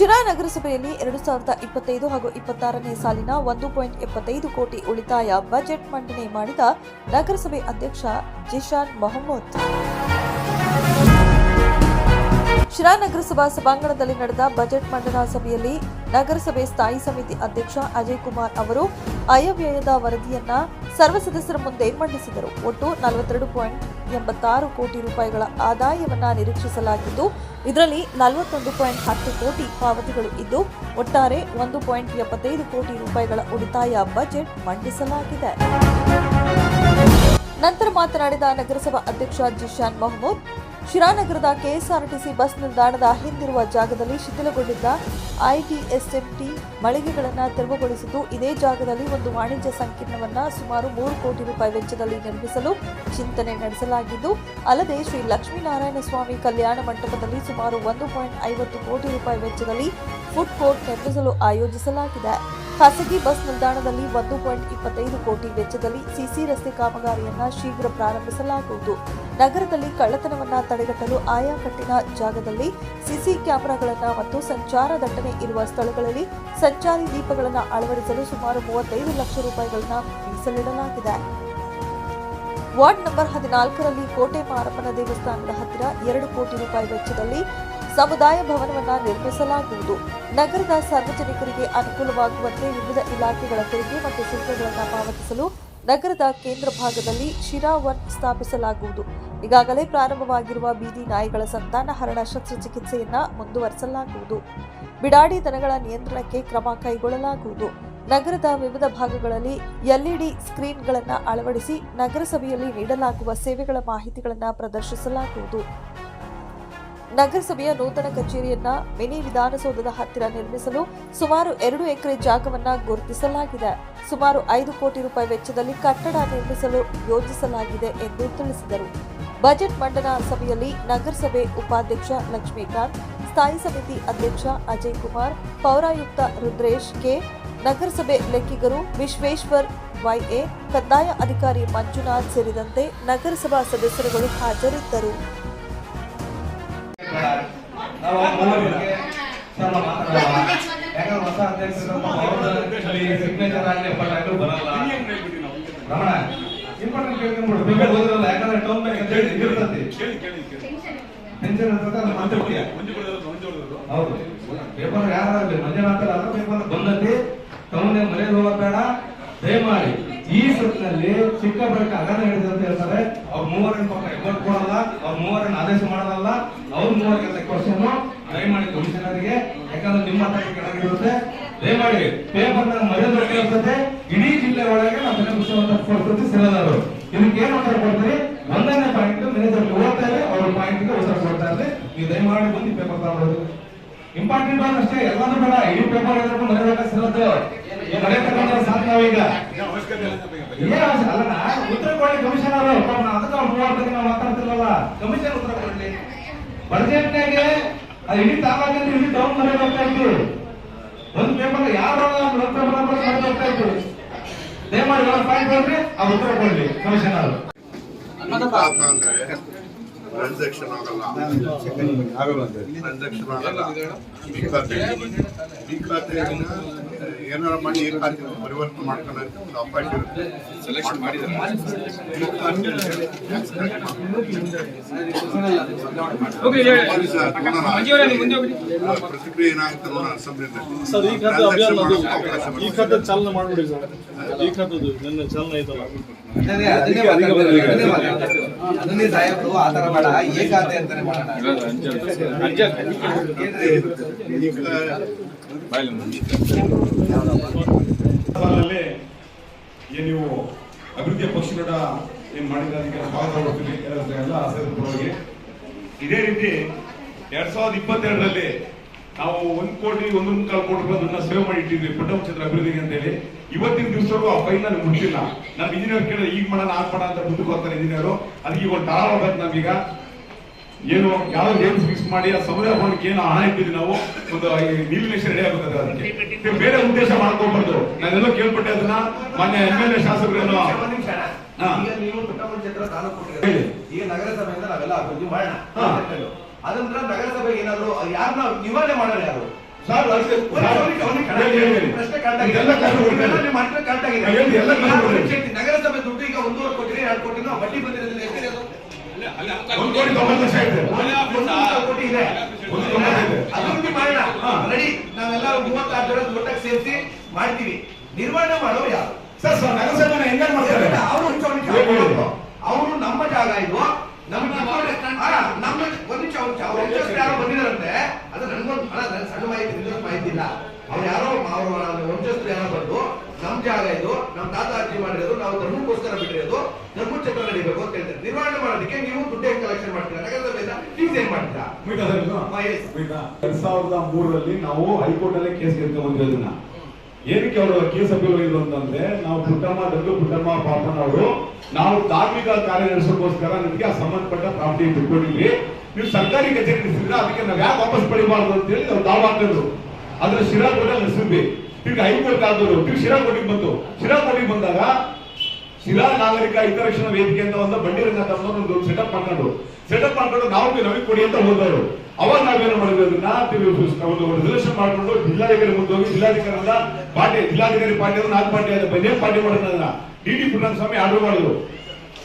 ಶಿರಾ ನಗರಸಭೆಯಲ್ಲಿ ಎರಡು ಸಾವಿರದ ಇಪ್ಪತ್ತೈದು ಹಾಗೂ ಇಪ್ಪತ್ತಾರನೇ ಸಾಲಿನ ಒಂದು ಪಾಯಿಂಟ್ ಎಪ್ಪತ್ತೈದು ಕೋಟಿ ಉಳಿತಾಯ ಬಜೆಟ್ ಮಂಡನೆ ಮಾಡಿದ ನಗರಸಭೆ ಅಧ್ಯಕ್ಷ ಜಿಶಾನ್ ಮೊಹಮ್ಮದ್. ಶಿರಾ ನಗರಸಭಾ ಸಭಾಂಗಣದಲ್ಲಿ ನಡೆದ ಬಜೆಟ್ ಮಂಡನಾ ಸಭೆಯಲ್ಲಿ ನಗರಸಭೆ ಸ್ಥಾಯಿ ಸಮಿತಿ ಅಧ್ಯಕ್ಷ ಅಜಯ್ ಕುಮಾರ್ ಅವರು ಆಯವ್ಯಯದ ವರದಿಯನ್ನ ಸರ್ವ ಸದಸ್ಯರ ಮುಂದೆ ಮಂಡಿಸಿದರು. ಒಟ್ಟು ನಲವತ್ತೆರಡು ಪಾಯಿಂಟ್ ಎಂಬತ್ತಾರು ಕೋಟಿ ರೂಪಾಯಿಗಳ ಆದಾಯವನ್ನ ನಿರೀಕ್ಷಿಸಲಾಗಿದ್ದು, ಇದರಲ್ಲಿ ನಲವತ್ತೊಂದು ಪಾಯಿಂಟ್ ಹತ್ತು ಕೋಟಿ ಪಾವತಿಗಳು ಇದ್ದು, ಒಟ್ಟಾರೆ ಒಂದು ಪಾಯಿಂಟ್ ಎಪ್ಪತ್ತೈದು ಕೋಟಿ ರೂಪಾಯಿಗಳ ಉಳಿತಾಯ ಬಜೆಟ್ ಮಂಡಿಸಲಾಗಿದೆ. ನಂತರ ಮಾತನಾಡಿದ ನಗರಸಭಾ ಅಧ್ಯಕ್ಷ ಜಿಶಾನ್ ಮಹಮೂದ್ ಶಿರಾನಗರದ ಕೆಎಸ್ಆರ್ಟಿಸಿ ಬಸ್ ನಿಲ್ದಾಣದ ಹಿಂದಿರುವ ಜಾಗದಲ್ಲಿ ಶಿಥಿಲಗೊಂಡಿದ್ದ ಐಟಿಎಸ್ಎಂಟಿ ಮಳಿಗೆಗಳನ್ನು ತೆರವುಗೊಳಿಸಿದ್ದು, ಇದೇ ಜಾಗದಲ್ಲಿ ಒಂದು ವಾಣಿಜ್ಯ ಸಂಕೀರ್ಣವನ್ನ ಸುಮಾರು ಮೂರು ಕೋಟಿ ರೂಪಾಯಿ ವೆಚ್ಚದಲ್ಲಿ ನಿರ್ಮಿಸಲು ಚಿಂತನೆ ನಡೆಸಲಾಗಿದ್ದು, ಅಲ್ಲದೆ ಶ್ರೀ ಲಕ್ಷ್ಮೀನಾರಾಯಣ ಸ್ವಾಮಿ ಕಲ್ಯಾಣ ಮಂಟಪದಲ್ಲಿ ಸುಮಾರು ಒಂದು ಪಾಯಿಂಟ್ ಐವತ್ತು ಕೋಟಿ ರೂಪಾಯಿ ವೆಚ್ಚದಲ್ಲಿ ಫುಡ್ ಕೋರ್ಟ್ ನಿರ್ಮಿಸಲು ಆಯೋಜಿಸಲಾಗಿದೆ. ಖಾಸಗಿ ಬಸ್ ನಿಲ್ದಾಣದಲ್ಲಿ ಒಂದು ಪಾಯಿಂಟ್ ಇಪ್ಪತ್ತೈದು ಕೋಟಿ ವೆಚ್ಚದಲ್ಲಿ ಸಿಸಿ ರಸ್ತೆ ಕಾಮಗಾರಿಯನ್ನ ಶೀಘ್ರ ಪ್ರಾರಂಭಿಸಲಾಗುವುದು. ನಗರದಲ್ಲಿ ಕಳ್ಳತನವನ್ನು ತಡೆಗಟ್ಟಲು ಆಯಾ ಕಟ್ಟಿನ ಜಾಗದಲ್ಲಿ ಸಿಸಿ ಕ್ಯಾಮೆರಾಗಳನ್ನ ಮತ್ತು ಸಂಚಾರ ದಟ್ಟಣೆ ಇರುವ ಸ್ಥಳಗಳಲ್ಲಿ ಸಂಚಾರಿ ದೀಪಗಳನ್ನು ಅಳವಡಿಸಲು ಸುಮಾರು ಮೂವತ್ತೈದು ಲಕ್ಷ ರೂಪಾಯಿಗಳನ್ನು ಮೀಸಲಿಡಲಾಗಿದೆ. ವಾರ್ಡ್ ನಂಬರ್ ಹದಿನಾಲ್ಕರಲ್ಲಿ ಕೋಟೆ ಮಾರಪ್ಪನ ದೇವಸ್ಥಾನದ ಹತ್ತಿರ ಎರಡು ಕೋಟಿ ರೂಪಾಯಿ ವೆಚ್ಚದಲ್ಲಿ ಸಮುದಾಯ ಭವನವನ್ನ ನಿರ್ಮಿಸಲಾಗುವುದು. ನಗರದ ಸಾರ್ವಜನಿಕರಿಗೆ ಅನುಕೂಲವಾಗುವಂತೆ ವಿವಿಧ ಇಲಾಖೆಗಳ ತೆರಿಗೆ ಮತ್ತು ಶುಲ್ಕಗಳನ್ನು ಪಾವತಿಸಲು ನಗರದ ಕೇಂದ್ರ ಭಾಗದಲ್ಲಿ ಶಿರಾ ಒನ್ ಸ್ಥಾಪಿಸಲಾಗುವುದು. ಈಗಾಗಲೇ ಪ್ರಾರಂಭವಾಗಿರುವ ಬೀದಿ ನಾಯಿಗಳ ಸಂತಾನಹರಣ ಶಸ್ತ್ರಚಿಕಿತ್ಸೆಯನ್ನ ಮುಂದುವರಿಸಲಾಗುವುದು. ಬಿಡಾಡಿ ದನಗಳ ನಿಯಂತ್ರಣಕ್ಕೆ ಕ್ರಮ ಕೈಗೊಳ್ಳಲಾಗುವುದು. ನಗರದ ವಿವಿಧ ಭಾಗಗಳಲ್ಲಿ ಎಲ್ಇಡಿ ಸ್ಕ್ರೀನ್ಗಳನ್ನು ಅಳವಡಿಸಿ ನಗರಸಭೆಯಲ್ಲಿ ನೀಡಲಾಗುವ ಸೇವೆಗಳ ಮಾಹಿತಿಗಳನ್ನು ಪ್ರದರ್ಶಿಸಲಾಗುವುದು. ನಗರಸಭೆಯ ನೂತನ ಕಚೇರಿಯನ್ನ ಮಿನಿ ವಿಧಾನಸೌಧದ ಹತ್ತಿರ ನಿರ್ಮಿಸಲು ಸುಮಾರು ಎರಡು ಎಕರೆ ಜಾಗವನ್ನ ಗುರುತಿಸಲಾಗಿದೆ. ಸುಮಾರು ಐದು ಕೋಟಿ ರೂಪಾಯಿ ವೆಚ್ಚದಲ್ಲಿ ಕಟ್ಟಡ ನಿರ್ಮಿಸಲು ಯೋಜಿಸಲಾಗಿದೆ ಎಂದು ತಿಳಿಸಿದರು. ಬಜೆಟ್ ಮಂಡನಾ ಸಭೆಯಲ್ಲಿ ನಗರಸಭೆ ಉಪಾಧ್ಯಕ್ಷ ಲಕ್ಷ್ಮೀಕಾಂತ್, ಸ್ಥಾಯಿ ಸಮಿತಿ ಅಧ್ಯಕ್ಷ ಅಜಯ್ ಕುಮಾರ್, ಪೌರಾಯುಕ್ತ ರುದ್ರೇಶ್ ಕೆ, ನಗರಸಭೆ ಲೆಕ್ಕಿಗರು ವಿಶ್ವೇಶ್ವರ್ ವೈಎ ಕಂದಾಯ ಅಧಿಕಾರಿ ಮಂಜುನಾಥ್ ಸೇರಿದಂತೆ ನಗರಸಭಾ ಸದಸ್ಯರುಗಳು ಹಾಜರಿದ್ದರು. ನಾವು ಮೂವರಿಗೆ ಸ್ವಲ್ಪ ಮಾತಾಡೋಣ ಯಾಕಂದ್ರೆ ಹೊಸ ಅಧ್ಯಕ್ಷರು ಸಿಗ್ನೇಚರ್ ಆಗಲಿ ಅದು ಬರಲ್ಲ. ರಮಣ ಇಂಪಾರ್ಟೆಂಟ್ ಕೇಳ್ಕೊಂಡ್ಬಿಡು ಪೇಪರ್ ಓದಿರಲ್ಲ ಯಾಕಂದ್ರೆ ಟೌನ್ ಬ್ಯಾಂಕ್ ಅಂತ ಹೇಳಿ ಇರ್ತದೆ ಪೆನ್ಷನ್ ಇರ್ತದೆ ಅದು. ಹೌದು. ಪೇಪರ್ ಯಾರಾಗಲಿ ಮಂಜುನಾಥ ಅಲ್ಲ ಪೇಪರ್ ಬಂದಲ್ಲಿ ಟೌನ್ ಮನೆಗೆ ಹೋಗೋದ್ ಬೇಡ. ದಯಮಾಡಿ ಈ ಸುತ್ತಿನಲ್ಲಿ ಚಿಕ್ಕ ಅಗಾಧ ಹಿಡಿದು ಅಂತ ಹೇಳ್ತಾರೆ. ಅವ್ರ ಮೂವರನ್ನ ಪಕ್ಕ ಅವ್ರ ಮೂವರನ್ನ ಆದೇಶ ಮಾಡೋದಲ್ಲ ಅವ್ರ ಮೂವರಿಗೆ ಕ್ವಶನ್ ದಯಮಾಡಿ ಕಮಿಷನರ್ಗೆ ಯಾಕಂದ್ರೆ ನಿಮ್ಮ ಕೆಳಗಿರುತ್ತೆ. ದಯಮಾಡಿ ಪೇಪರ್ ಮರ್ಯಾದ ಇರ್ತದೆ ಇಡೀ ಜಿಲ್ಲೆ ಒಳಗೆ ನಾವು ಜನಪುಸ್ತಕ ಕೊಡ್ತೀವಿ ಸಿಲದವರು ಇದಕ್ಕೆ ಏನು ಉತ್ತರ ಕೊಡ್ತೀರಿ? ಒಂದನೇ ಪಾಯಿಂಟ್ ಮ್ಯಾನೇಜರ್ ಓದ್ತಾ ಇದೆ ಅವ್ರ ಪಾಯಿಂಟ್ಗೆ ಉತ್ತರ ಕೊಡ್ತಾ ಇದ್ರೆ ನೀವು ದಯಮಾಡಿ ಬಂದು ಪೇಪರ್ ತಗೊಳ್ಳೋದು. ಇಂಪಾರ್ಟೆಂಟ್ ಆದ್ರೆ ಅಷ್ಟೇ ಎಲ್ಲಾನು ಬೇಡ ಇಡೀ ಪೇಪರ್ ಇದ್ರೂ ಮರೆಯಬೇಕಾಗಿರೋದು ಮನೆ ತಗೊಂಡ್ರೆ ಸಾಕು ನಾವೀಗ? ಏನ್ ಕೊಡಿ ಅಲ್ಲ ಅವರು ಉತ್ತರ ಕೊಡ್ಲಿ ಕಮಿಷನರ್ ಅದಕ್ಕೆ ಅವ್ರು ಮೂವತ್ತಕ್ಕೆ ನಾವು ಮಾತಾಡ್ತಿರಲ್ಲ ಕಮಿಷನ್ ಉತ್ತರ ಕೊಡ್ಲಿ. ಬಜೆಟ್ನಾಗೆ ಅದು ಇಡೀ ತಾಲೂಕಿಂದ ಇಡೀ ಟೌನ್ ಮರೆಯಬೇಕಾ ಇತ್ತು ಒಂದು ಪೇಪರ್ ಯಾರು ಇತ್ತು ದಯಮಾಡಿ ಒಂದು ಪಾಯಿಂಟ್ ಕೊಡ್ರಿ ಆ ಉತ್ತರ ಕೊಡ್ಲಿ ಕಮಿಷನರ್ ಟ್ರಾನ್ಸಾಕ್ಷನ್ ಆಗಲ್ಲ. ಟ್ರಾನ್ಸಾಕ್ಷನ್ ಆಗಲ್ಲ. ಈ ಖಾತೆ. ಈ ಖಾತೆ ಏನಾರ ಮಾಡಿ ಈ ಖಾತೆ ಪರಿವರ್ತನೆ ಮಾಡ್ಕೊಳ್ಳೋಕೆ ಒಂದು ಅಪಾಯಿಂಟ್ ಇರುತ್ತೆ ಸೆಲೆಕ್ಷನ್ ಮಾಡಿದ್ದಾರೆ ಪ್ರತಿಕ್ರಿಯೆ ಏನಾಗುತ್ತೆ ನೋಡೋಣ ಸರ್ ಈ ಖಾತೆ ಅಭಿಯಾನ ಅದು ಈ ಖಾತೆ ಚಾಲನೆ ಮಾಡ್ಬಿಡಿ ಸರ್ ಈ ಖಾತೆದು ನನ್ನ ಚಾಲನೆ ಐತಲ್ಲ ಅದನ್ನೇ ಅದನ್ನೇ ಮಾತಾಡ್ತಾರೆ, ಅದನ್ನೇ ಮಾತಾಡ್ತಾರೆ. ಅದನ್ನೇ ಸಾಹೇಬ್ರು ಆ ತರ ಬೇಡ ಏ ಖಾತೆ ಅಂತಾನೆ ಮಾಡೋಣ ಏನ್ ನೀವು ಅಭಿವೃದ್ಧಿಯ ಪಕ್ಷಗಳ ಏನ್ ಮಾಡಿದ್ರೆ ಅದಕ್ಕೆ ಸ್ವಾಗತ ಕೊಡ್ತೀನಿ ಎಲ್ಲ ಇದೇ ರೀತಿ ಎರಡ್ ಸಾವಿರದ ಇಪ್ಪತ್ತೆರಡರಲ್ಲಿ ನಾವು ಒಂದ್ ಕೋಟಿ ಒಂದೊಂದು ಮುಕ್ಕಾಲು ಕೋಟಿ ರೂಪಾಯಿ ಸೇವ್ ಮಾಡಿ ಇಟ್ಟಿದ್ವಿ ಚಿತ್ರ ಅಭಿವೃದ್ಧಿಗೆ ಅಂತ ಹೇಳಿ. ಇವತ್ತಿನ ದಿವಸವರೆಗೂ ಆ ಫೈಲ್ ನಾನು ಮುಟ್ಟಿಲ್ಲ. ನಮ್ಮ ಇಂಜಿನಿಯರ್ ಕೇಳಿದ್ರೆ, ಈಗ ಮಾಡೋಣ, ಆಗ ಅಂತ ಮುಂದಕ್ಕೆ ಹೋಗ್ತಾರೆ ಇಂಜಿನಿಯರು ಅದಕ್ಕೆ ಈಗ ಒಂದು ಟಾಳ ಹೋಗ್ಬೇಕು ನಮೀಗ ಏನು ಯಾವ ರೇಟ್ ಫಿಕ್ಸ್ ಮಾಡಿ ಆ ಸಮುದಾಯ ಭವನಕ್ಕೆ ಏನು ಹಣ ಇಟ್ಟಿದ್ವಿ ನಾವು ಒಂದು ನೀಲಿನೇಷನ್ ರೆಡಿ ಆಗುತ್ತದೆ ಅದಕ್ಕೆ. ನೀವು ಬೇರೆ ಉದ್ದೇಶ ಮಾಡ್ಕೊಬಾರ್ದು. ನಾನೆಲ್ಲ ಕೇಳ್ಪಟ್ಟೆ ಅದನ್ನ ಮಾನ್ಯ ಎಂ ಎಲ್ ಎ ಶಾಸಕರೇನು. ನೀವು ಪುಟ್ಟಮಂಜ ಹತ್ರ ತಾಲೂಕು ಕೊಟ್ಟಿದ್ದೀರಿ. ಹೇಳಿ. ಈಗ ನಗರಸಭೆಯಿಂದ ನಾವೆಲ್ಲ ಮಾಡೋಣ. ಅದಂತರ ಏನಾದ್ರು ಯಾರನ್ನ ನಿವಾರಣೆ ಮಾಡೋರು ಯಾರು? ನಗರಸಭೆ ದುಡ್ಡು ಈಗ ಒಂದೂವರೆ ಕೋಟಿ ಎರಡು ಕೋಟಿ ಬಡ್ಡಿ ಅದು? ಒಂದು ಕೋಟಿ ತೊಂಬತ್ತು ಲಕ್ಷ ಇದೆ ಒಂದು ಕೋಟಿ ಇದೆ ಒಂದು ತೊಂಬತ್ತೈದು. ಅಭಿವೃದ್ಧಿ ಮಾಡೋಣ ರೆಡಿ ನಾವೆಲ್ಲ ಮೂವತ್ತಾರು ಜನ ಒಟ್ಟಾಗಿ ಸೇರಿಸಿ ಮಾಡ್ತೀವಿ ನಿರ್ವಹಣೆ ಮಾಡೋ ಯಾರು ಸರ್ ಸರ್ ನಗರಸಭೆನ ಹೆಂಗ್ ಮಾಡ್ತಾರೆ ಅವರು ಅವರು ನಮ್ಮ ಜಾಗ ಇದು ನಮ್ಮ ಆ, ನಮ್ಮ ಒಂದ್ ನಿಮಿಷ ಅವ್ರು ಅವ್ರ ವಂಶಸ್ಥರು ಯಾರೋ ಬಂದಿದಾರಂತೆ ಅದು ನನ್ಗೊಂದು ಅಲ್ಲ ನನ್ ಸಣ್ಣ ಮಾಹಿತಿ ನಿಜವಾದ ಮಾಹಿತಿ ಇಲ್ಲ ಅವ್ರು ಯಾರೋ ಅವರು ವಂಶಸ್ಥರು ಯಾರೋ ಬಂದು ನಮ್ ಜಾಗ ಇದು ನಮ್ ತಾತ ಅಜ್ಜಿ ಮಾಡಿರೋದು ನಾವು ಧರ್ಮಕ್ಕೋಸ್ಕರ ಬಿಟ್ಟಿರೋದು ಧರ್ಮ ಚಕ್ರ ನಡಿಬೇಕು ಅಂತ ಹೇಳ್ತಾರೆ ನಿರ್ವಹಣೆ ಮಾಡೋದಕ್ಕೆ ನೀವು ದುಡ್ಡು ಕಲೆಕ್ಷನ್ ಮಾಡ್ತೀರಾ? ಫೀಸ್ ಏನ್ ಮಾಡ್ತೀರಾ. ಎರಡ್ ಸಾವಿರದ ಮೂರರಲ್ಲಿ ನಾವು ಹೈಕೋರ್ಟ್ ಅಲ್ಲೇ ಕೇಸ್ ಗೆದ್ಕೊಂಡು ಬಂದಿರೋದನ್ನ ಏನಕ್ಕೆ ಅವರು ಕೇಸ್ ಅಪೀಲ್ ಹೋಗಿದ್ರು ಅಂತಂದ್ರೆ ನಾವು ಪುಟ್ಟಮ್ಮ ದೊಡ್ಡ ಪುಟ್ಟಮ್ಮ ಪಾಪನವರು ನಾವು ಧಾರ್ಮಿಕ ಕಾರ್ಯ ನಡೆಸೋಕ್ಕೋಸ್ಕರ ನಿಮಗೆ ಆ ಸಂಬಂಧಪಟ್ಟ ಪ್ರಾಪರ್ಟಿ ಬಿಟ್ಕೊಂಡಿದ್ವಿ ನೀವು ಸರ್ಕಾರಿ ಕಚೇರಿ ನಡೆಸಿದ್ರೆ ಅದಕ್ಕೆ ನಾವು ಯಾಕೆ ವಾಪಸ್ ಪಡಿಬಾರ್ದು ಅಂತ ಹೇಳಿ ನಾವು ದಾವ ಹಾಕಿದ್ರು ಆದ್ರೆ ಶಿರಾ ಕೋರ್ಟ್ ನಡೆಸಿದ್ವಿ. ತಿರ್ಗಿ ಹೈಕೋರ್ಟ್ ಆದವರು ತಿರ್ಗಿ ಶಿರಾ ಕೋರ್ಟಿಗೆ ಬಂತು. ಶಿರಾ ಕೋರ್ಟಿಗೆ ಬಂದಾಗ ಶಿರಾ ನಾಗರಿಕ ಹಿತರಕ್ಷಣಾ ವೇದಿಕೆ ಅಂತ ಒಂದು ಬಂಡಿ ರಂಗನಾಥ್ ಅನ್ನೋರು ಒಂದು ಸೆಟಪ್ ಮಾಡ್ಕೊಂಡು. ಸೆಟಪ್ ಮಾಡ್ಕೊಂಡು ನಾವು ನಮಗೆ ಕೊಡಿ ಅಂತ ಹೋದವರು. ಅವಾಗ ನಾವೇನು ಮಾಡಿದ್ವಿ ಅದನ್ನ ಒಂದು ಮಾಡ್ಕೊಂಡು ಜಿಲ್ಲಾಧಿಕಾರಿ ಮುಂದೆ ಹೋಗಿ ಜಿಲ್ಲಾಧಿಕಾರದ ಪಾರ್ಟಿ, ಜಿಲ್ಲಾಧಿಕಾರಿ ಪಾರ್ಟಿ ಅಂದ್ರೆ ನಾಲ್ಕು ಪಾರ್ಟಿ ಆದ ಬಂದೇ ಪಾರ್ಟಿ ಮಾಡೋಣ ಅದನ್ನ. ಡಿ ಡಿ ಪುಟ್ಟಸ್ವಾಮಿ ಆರ್ಡರ್ ಮಾಡಿದ್ರು.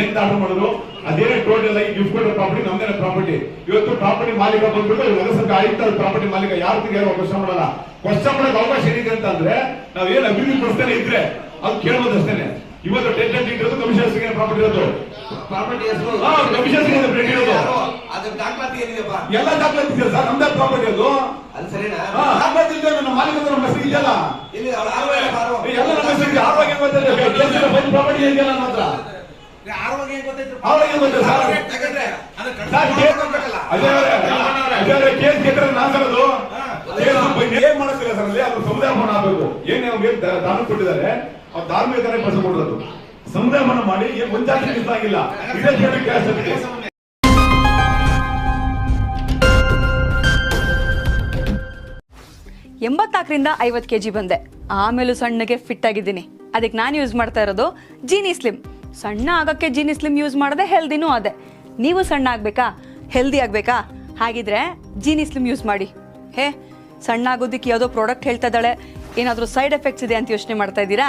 ಎಂತ ಆರ್ಡರ್ ಮಾಡಿದ್ರು? ಅದೇ ಟೋಟಲ್ ಆಗಿ ಗಿಫ್ಟ್ ಕೊಟ್ಟ ಪ್ರಾಪರ್ಟಿ ನಮ್ದೇನೆ ಪ್ರಾಪರ್ಟಿ ಇವತ್ತು ಪ್ರಾಪರ್ಟಿ ಮಾಲೀಕ ಬಂದ್ಬಿಟ್ಟು ನಗರಸಭೆ ಆಯುಕ್ತ ಪ್ರಾಪರ್ಟಿ ಮಾಲೀಕ, ಯಾರು ಯಾರು ಅವಕಾಶ ಮಾಡಲ್ಲ. ಕ್ವಶನ್ ಮಾಡೋದು ಅವಕಾಶ ಏನಿದೆ ಅಂತ ಅಂದ್ರೆ ನಾವೇನು ಅಭಿವೃದ್ಧಿ ಪಡಿಸ್ತಾನೆ ಇದ್ರೆ, ಅದು ಕೇಳ್ಬೋದು ಅಷ್ಟೇನೆ. ಇವತ್ತು ಟೆನ್ ಇಟ್ಟಿರೋದು ಕಮಿಷನ್ ಪ್ರಾಪರ್ಟಿ ಇರೋದು. ಪ್ರಾಪರ್ಟಿ ಹೆಸರು ಇರೋದು. ಅದ್ರ ದಾಖಲಾತಿ ಏನಿದೆಪ್ಪ ಎಲ್ಲ ದಾಖಲಾತಿ ಇದೆ ಸರ್? ನಮ್ದೇ ಪ್ರಾಪರ್ಟಿ ಅದು. ಅದು ಸರಿನಾ? ಹಾ, ದಾಖಲಾತಿ ಇಲ್ಲದೆ ನಮ್ಮ ಮಾಲೀಕ ನಮ್ಮ ಹೆಸರು ಇದೆಯಲ್ಲ. ಇಲ್ಲಿ ಅವ್ರ ಆರೋಗ್ಯ ಬಾರೋ. ಎಲ್ಲ ನಮ್ಮ ಹೆಸರು ಆರೋಗ್ಯ ಪ್ರಾಪರ್ಟಿ ಇದೆಯಲ್ಲ ನಮ್ಮ ಹತ್ರ ಆರೋಗ್ಯ? ಆರೋಗ್ಯ ಗೊತ್ತಿಲ್ಲ ಸರ್. ಅದು ಅದೇ ಕೇಸ್ ನಾನು ಸರ್ ಅದು. ಏನ್ ಮಾಡಕ್ಕಿಲ್ಲ ಸರ್ ಅಲ್ಲಿ? ಅದು ಸಮುದಾಯ ಭವನ ಆಗ್ಬೇಕು ಏನ್ ದಾನ ಕೊಟ್ಟಿದ್ದಾರೆ? ಪಡಿಸ ಕೊಡೋದು ಸಮುದಾಯ ಮಾಡಿ ಏನು ಐವತ್ತು ಕೆ ಜಿ ಬಂದೆ. ಆಮೇಲೂ ಸಣ್ಣಗೆ ಫಿಟ್ ಆಗಿದ್ದೀನಿ. ಅದಕ್ಕೆ ನಾನು ಯೂಸ್ ಮಾಡ್ತಾ ಇರೋದು ಜೀನಿ ಸ್ಲಿಮ್ ಸಣ್ಣ ಆಗೋಕ್ಕೆ ಜೀನಿ ಸ್ಲಿಮ್ ಯೂಸ್ ಮಾಡದೆ ಹೆಲ್ದಿನೂ ಅದೇ. ನೀವು ಸಣ್ಣ ಆಗಬೇಕಾ? ಹೆಲ್ದಿ ಆಗಬೇಕಾ? ಹಾಗಿದ್ರೆ ಜೀನಿ ಸ್ಲಿಮ್ ಯೂಸ್ ಮಾಡಿ. ಹೇ, ಸಣ್ಣ ಆಗೋದಿಕ್ಕೆ ಯಾವುದೋ ಪ್ರಾಡಕ್ಟ್ ಹೇಳ್ತಾ ಇದ್ದಾಳೆ. ಏನಾದರೂ ಸೈಡ್ ಎಫೆಕ್ಟ್ಸ್ ಇದೆ ಅಂತ ಯೋಚನೆ ಮಾಡ್ತಾ ಇದ್ದೀರಾ?